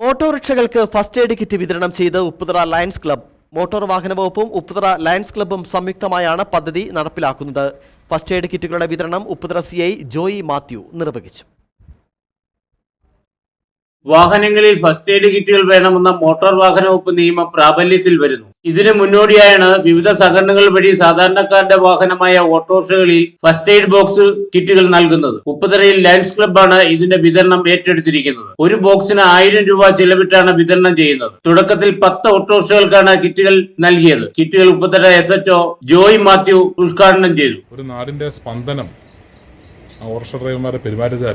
ഓട്ടോറിക്ഷകൾക്ക് first aid kit വിതരണം ചെയ്ത് Upputhara lions club. Motor വാഹന വകുപ്പും ഉപ്പുതറ ലയൺസ് ക്ലബ്ബും സംയുക്തമായാണ് പദ്ധതി നടപ്പിലാക്കുന്നത്. ഫസ്റ്റ് എയ്ഡ് കിറ്റുകളുടെ വിതരണം ഉപ്പുതറ സി ജോയി മാത്യു നിർവഹിച്ചു. വാഹനങ്ങളിൽ ഫസ്റ്റ് എയ്ഡ് കിറ്റുകൾ വേണമെന്ന മോട്ടോർ വാഹന വകുപ്പ് നിയമം പ്രാബല്യത്തിൽ വരുന്നു. ഇതിന് മുന്നോടിയായാണ് വിവിധ സംഘടനകൾ വഴി സാധാരണക്കാരുടെ വാഹനമായ ഓട്ടോറിക്ഷകളിൽ ഫസ്റ്റ് എയ്ഡ് ബോക്സ് കിറ്റുകൾ നൽകുന്നത്. ഉപ്പുതറയിൽ ലയൺസ് ക്ലബ്ബാണ് ഇതിന്റെ വിതരണം ഏറ്റെടുത്തിരിക്കുന്നത്. ഒരു ബോക്സിന് ആയിരം രൂപ ചെലവിട്ടാണ് വിതരണം ചെയ്യുന്നത്. തുടക്കത്തിൽ പത്ത് ഓട്ടോറിക്ഷകൾക്കാണ് കിറ്റുകൾ നൽകിയത്. കിറ്റുകൾ Upputhara S H O Joy Mathew ഉദ്ഘാടനം ചെയ്തു. ഒരു നാടിന്റെ സ്പന്ദനം ഓട്ടോറിക്ഷ ഡ്രൈവർമാരെ പെരുമാറ്റത്തെ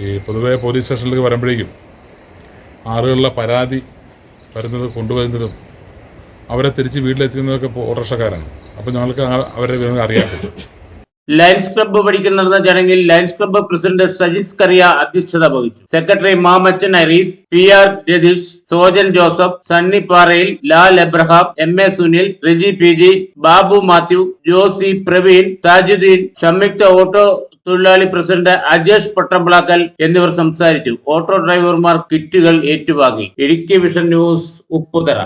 ഈ പൊതുവെ പോലീസ് സ്റ്റേഷനിലേക്ക് വരുമ്പോഴേക്കും ആളുകളുടെ പരാതി വരുന്നത് കൊണ്ടുവരുന്നതും അവരെ തിരിച്ച് വീട്ടിലെത്തിക്കുന്നതൊക്കെ ഓട്ടോറിക്ഷക്കാരാണ്. അപ്പോൾ ഞങ്ങൾക്ക് അവരെ അറിയാൻ പറ്റും. ലയൺസ് ക്ലബ്ബ് പഠിക്കൽ നടന്ന ചടങ്ങിൽ lions club president Sajith Kariya അധ്യക്ഷത വഹിച്ചു. Secretary Mamachan Irees P R Ratheesh Sojan Joseph Sunny Parayil Lal Abraham M A Sunil Riji P G Babu Mathew Josy Praveen Thajudheen സംയുക്ത ഓട്ടോ തൊഴിലാളി പ്രസിഡന്റ് അജേഷ് പട്ടംപ്ലാക്കൽ എന്നിവർ സംസാരിച്ചു. ഓട്ടോ ഡ്രൈവർമാർ കിറ്റുകൾ ഏറ്റുവാങ്ങി. Idukki vision news Upputhara.